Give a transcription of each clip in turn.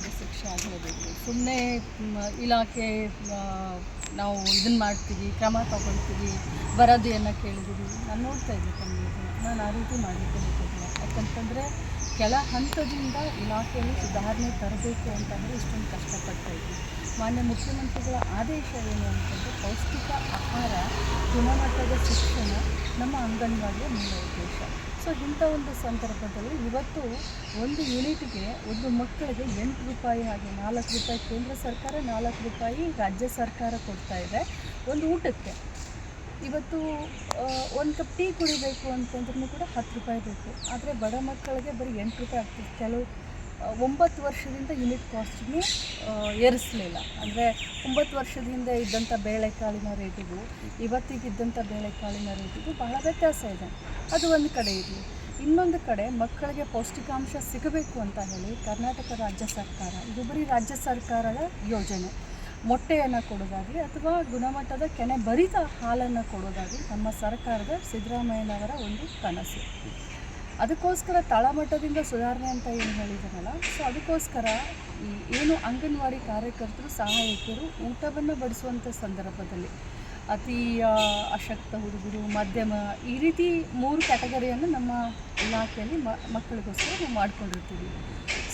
ಅವ್ರಿಗೆ ಶಿಕ್ಷೆ ಆಗಲೇಬೇಕು. ಸುಮ್ಮನೆ ಇಲಾಖೆ ನಾವು ಇದನ್ನು ಮಾಡ್ತೀವಿ, ಕ್ರಮ ತಗೊಳ್ತೀವಿ, ವರದಿಯನ್ನು ಕೇಳಿದ್ದೀವಿ ನಾನು ನೋಡ್ತಾ ಇದ್ದೆ ಕಣ್ಣಿಗೆ. ನಾನು ಆ ರೀತಿ ಮಾಡಲಿಕ್ಕೆ ಹೋಗೋದಿಲ್ಲ ಯಾಕಂತಂದರೆ, ಕೆಲ ಹಂತದಿಂದ ಇಲಾಖೆಯಲ್ಲಿ ಸುಧಾರಣೆ ತರಬೇಕು ಅಂತಂದರೆ ಇಷ್ಟೊಂದು ಕಷ್ಟಪಡ್ತಾ ಇದ್ವಿ ಮಾನ್ಯ ಮುಖ್ಯಮಂತ್ರಿಗಳ ಆದೇಶ ಏನು ಅಂತಂದರೆ, ಪೌಷ್ಟಿಕ ಆಹಾರ ಗುಣಮಟ್ಟದ ಶಿಕ್ಷಣ ನಮ್ಮ ಅಂಗನವಾಡಿಯ ಮೂಲ ಉದ್ದೇಶ. ಸೊ ಇಂಥ ಒಂದು ಸಂದರ್ಭದಲ್ಲಿ ಇವತ್ತು ಒಂದು ಯೂನಿಟ್ಗೆ ಒಂದು ಮಕ್ಕಳಿಗೆ ಎಂಟು ರೂಪಾಯಿ ಹಾಗೆ ನಾಲ್ಕು ರೂಪಾಯಿ ಕೇಂದ್ರ ಸರ್ಕಾರ, ನಾಲ್ಕು ರೂಪಾಯಿ ರಾಜ್ಯ ಸರ್ಕಾರ ಕೊಡ್ತಾ ಇದೆ ಒಂದು ಊಟಕ್ಕೆ. ಇವತ್ತು ಒಂದು ಕಪ್ ಟೀ ಕುಡಿಬೇಕು ಅಂತಂದ್ರೂ ಕೂಡ ಹತ್ತು ರೂಪಾಯಿ ಬೇಕು. ಆದರೆ ಬಡ ಮಕ್ಕಳಿಗೆ ಬರೀ ಎಂಟು ರೂಪಾಯಿ ಆಗ್ತದೆ. ಕೆಲವು ಒಂಬತ್ತು ವರ್ಷದಿಂದ ಯೂನಿಟ್ ಕಾಸ್ಟ್ಗೂ ಏರಿಸಲಿಲ್ಲ. ಅಂದರೆ ಒಂಬತ್ತು ವರ್ಷದ ಹಿಂದೆ ಇದ್ದಂಥ ಬೇಳೆಕಾಳಿನ ರೇಟಿಗೂ ಇವತ್ತಿಗಿದ್ದಂಥ ಬೇಳೆಕಾಳಿನ ರೇಟಿಗೂ ಬಹಳ ವ್ಯತ್ಯಾಸ ಇದೆ. ಅದು ಒಂದು ಕಡೆ ಇರಲಿ. ಇನ್ನೊಂದು ಕಡೆ ಮಕ್ಕಳಿಗೆ ಪೌಷ್ಟಿಕಾಂಶ ಸಿಗಬೇಕು ಅಂತ ಹೇಳಿ ಕರ್ನಾಟಕ ರಾಜ್ಯ ಸರ್ಕಾರ, ಇದು ಬರೀ ರಾಜ್ಯ ಸರ್ಕಾರದ ಯೋಜನೆ. ಮೊಟ್ಟೆಯನ್ನು ಕೊಡೋದಾಗಲಿ ಅಥವಾ ಗುಣಮಟ್ಟದ ಕೆನೆ ಭರಿತ ಹಾಲನ್ನು ಕೊಡೋದಾಗಲಿ ನಮ್ಮ ಸರ್ಕಾರದ ಸಿದ್ದರಾಮಯ್ಯನವರ ಒಂದು ಕನಸು. ಅದಕ್ಕೋಸ್ಕರ ತಳಮಟ್ಟದಿಂದ ಸುಧಾರಣೆ ಅಂತ ಏನು ಹೇಳಿದಾರಲ್ಲ ಸೊ ಅದಕ್ಕೋಸ್ಕರ ಈ ಏನು ಅಂಗನವಾಡಿ ಕಾರ್ಯಕರ್ತರು, ಸಹಾಯಕರು ಊಟವನ್ನು ಬಡಿಸುವಂಥ ಸಂದರ್ಭದಲ್ಲಿ ಅತಿ ಅಶಕ್ತ ಹುಡುಗರು, ಮಧ್ಯಮ ಈ ರೀತಿ ಮೂರು ಕ್ಯಾಟಗರಿಯನ್ನು ನಮ್ಮ ಇಲಾಖೆಯಲ್ಲಿ ಮಕ್ಕಳಿಗೋಸ್ಕರ ನಾವು ಮಾಡ್ಕೊಂಡಿರ್ತೀವಿ.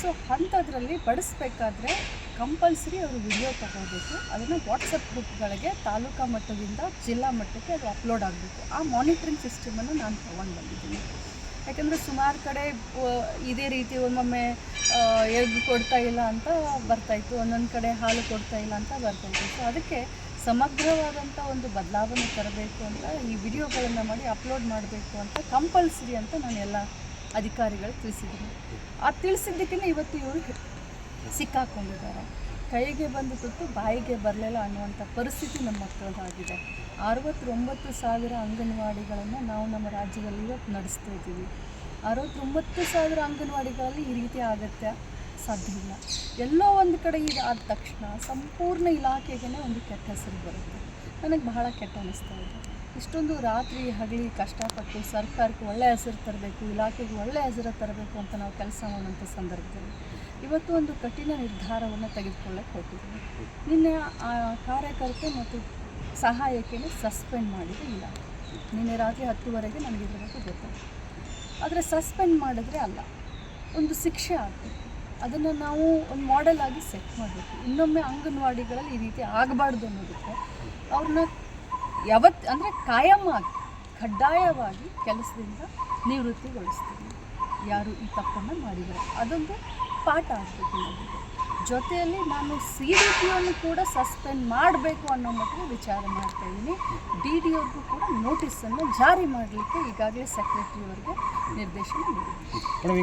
ಸೊ ಅಂಥದ್ರಲ್ಲಿ ಬಡಿಸ್ಬೇಕಾದ್ರೆ ಕಂಪಲ್ಸರಿ ಅವರು ವಿಡಿಯೋ ತಗೋಬೇಕು, ಅದನ್ನು ವಾಟ್ಸಪ್ ಗ್ರೂಪ್ಗಳಿಗೆ ತಾಲೂಕಾ ಮಟ್ಟದಿಂದ ಜಿಲ್ಲಾ ಮಟ್ಟಕ್ಕೆ ಅದು ಅಪ್ಲೋಡ್ ಆಗಬೇಕು. ಆ ಮಾನಿಟ್ರಿಂಗ್ ಸಿಸ್ಟಮನ್ನು ನಾನು ತೊಗೊಂಡು ಬಂದಿದ್ದೀನಿ. ಯಾಕಂದರೆ ಸುಮಾರು ಕಡೆ ಇದೇ ರೀತಿ ಒಮ್ಮೊಮ್ಮೆ ಎಗ್ ಕೊಡ್ತಾ ಇಲ್ಲ ಅಂತ ಬರ್ತಾಯಿತ್ತು ಒಂದೊಂದು ಕಡೆ ಹಾಲು ಕೊಡ್ತಾ ಇಲ್ಲ ಅಂತ ಬರ್ತಾಯಿತ್ತು ಸೊ ಅದಕ್ಕೆ ಸಮಗ್ರವಾದಂಥ ಒಂದು ಬದಲಾವಣೆ ತರಬೇಕು ಅಂತ ಈ ವಿಡಿಯೋಗಳನ್ನು ಮಾಡಿ ಅಪ್ಲೋಡ್ ಮಾಡಬೇಕು ಅಂತ ಕಂಪಲ್ಸರಿ ಅಂತ ನಾನು ಎಲ್ಲ ಅಧಿಕಾರಿಗಳು ತಿಳಿಸಿದ್ದೀನಿ. ಆ ತಿಳಿಸಿದ್ದಕ್ಕೇ ಇವತ್ತು ಇವರು ಸಿಕ್ಕಾಕೊಂಡಿದ್ದಾರೆ. ಕೈಗೆ ಬಂದು ತುತ್ತು ಬಾಯಿಗೆ ಬರಲಿಲ್ಲ ಅನ್ನುವಂಥ ಪರಿಸ್ಥಿತಿ ನಮ್ಮ ಮಕ್ಕಳದಾಗಿದೆ ಅರವತ್ತೊಂಬತ್ತು ಸಾವಿರ ಅಂಗನವಾಡಿಗಳನ್ನು ನಾವು ನಮ್ಮ ರಾಜ್ಯದಲ್ಲಿ ಇವತ್ತು ನಡೆಸ್ತಾ ಇದ್ದೀವಿ. ಅರವತ್ತೊಂಬತ್ತು ಸಾವಿರ ಅಂಗನವಾಡಿಗಳಲ್ಲಿ ಈ ರೀತಿ ಆಗತ್ತೆ ಸಾಧ್ಯ ಇಲ್ಲ ಎಲ್ಲೋ ಒಂದು ಕಡೆ ಈಗ ಆದ ತಕ್ಷಣ ಸಂಪೂರ್ಣ ಇಲಾಖೆಗೇ ಒಂದು ಕೆಟ್ಟ ಹೆಸರು ಬರುತ್ತೆ. ನನಗೆ ಬಹಳ ಕೆಟ್ಟ ಅನ್ನಿಸ್ತಾ ಇದೆ. ಇಷ್ಟೊಂದು ರಾತ್ರಿ ಹಗಲಿ ಕಷ್ಟಪಟ್ಟು ಸರ್ಕಾರಕ್ಕೆ ಒಳ್ಳೆಯ ಹೆಸರು ತರಬೇಕು, ಇಲಾಖೆಗೆ ಒಳ್ಳೆಯ ಹೆಸರು ತರಬೇಕು ಅಂತ ನಾವು ಕೆಲಸ ಮಾಡುವಂಥ ಸಂದರ್ಭದಲ್ಲಿ ಇವತ್ತು ಒಂದು ಕಠಿಣ ನಿರ್ಧಾರವನ್ನು ತೆಗೆದುಕೊಳ್ಳಕ್ಕೆ ಹೊರಟಿದ್ದೀವಿ. ನಿನ್ನೆ ಆ ಕಾರ್ಯಕರ್ತೆ ಮತ್ತು ಸಹಾಯಕಿಯನ್ನು ಸಸ್ಪೆಂಡ್ ಮಾಡಿದ್ರೆ ಇಲ್ಲ. ನಿನ್ನೆ ರಾತ್ರಿ ಹತ್ತುವರೆಗೆ ನನಗೆ ಇದ್ರ ಬಗ್ಗೆ ಗೊತ್ತಾಯಿತು ಆದರೆ ಸಸ್ಪೆಂಡ್ ಮಾಡಿದ್ರೆ ಅಲ್ಲ. ಒಂದು ಶಿಕ್ಷೆ ಆಗಬೇಕು. ಅದನ್ನು ನಾವು ಒಂದು ಮಾಡೆಲ್ ಆಗಿ ಸೆಟ್ ಮಾಡಬೇಕು. ಇನ್ನೊಮ್ಮೆ ಅಂಗನವಾಡಿಗಳಲ್ಲಿ ಈ ರೀತಿ ಆಗಬಾರ್ದು ಅನ್ನೋದಕ್ಕೆ ಅವ್ರನ್ನ ಯಾವತ್ತು ಅಂದರೆ ಕಾಯಂ ಆಗಿ ಕಡ್ಡಾಯವಾಗಿ ಕೆಲಸದಿಂದ ನಿವೃತ್ತಿಗೊಳಿಸ್ತೀವಿ ಯಾರು ಈ ತಪ್ಪನ್ನು ಮಾಡಿದ್ದಾರೆ. ಅದೊಂದು ಪಾಠ ಆಗಬೇಕು ನಮಗೆ. ಜೊತೆಯಲ್ಲಿ ನಾನು ಸಿ ಡಿ ಪಿಯನ್ನು ಕೂಡ ಸಸ್ಪೆಂಡ್ ಮಾಡಬೇಕು ಅನ್ನೋ ಮಟ್ಟಿಗೆ ವಿಚಾರ ಮಾಡ್ತಾ ಇದ್ದೀನಿ. ಡಿ ಡಿ ಅವ್ರಿಗೂ ಕೂಡ ನೋಟಿಸನ್ನು ಜಾರಿ ಮಾಡಲಿಕ್ಕೆ ಈಗಾಗಲೇ ಸೆಕ್ರೆಟರಿ ಅವರಿಗೆ ನಿರ್ದೇಶನ ನೀಡಿದ್ದೀನಿ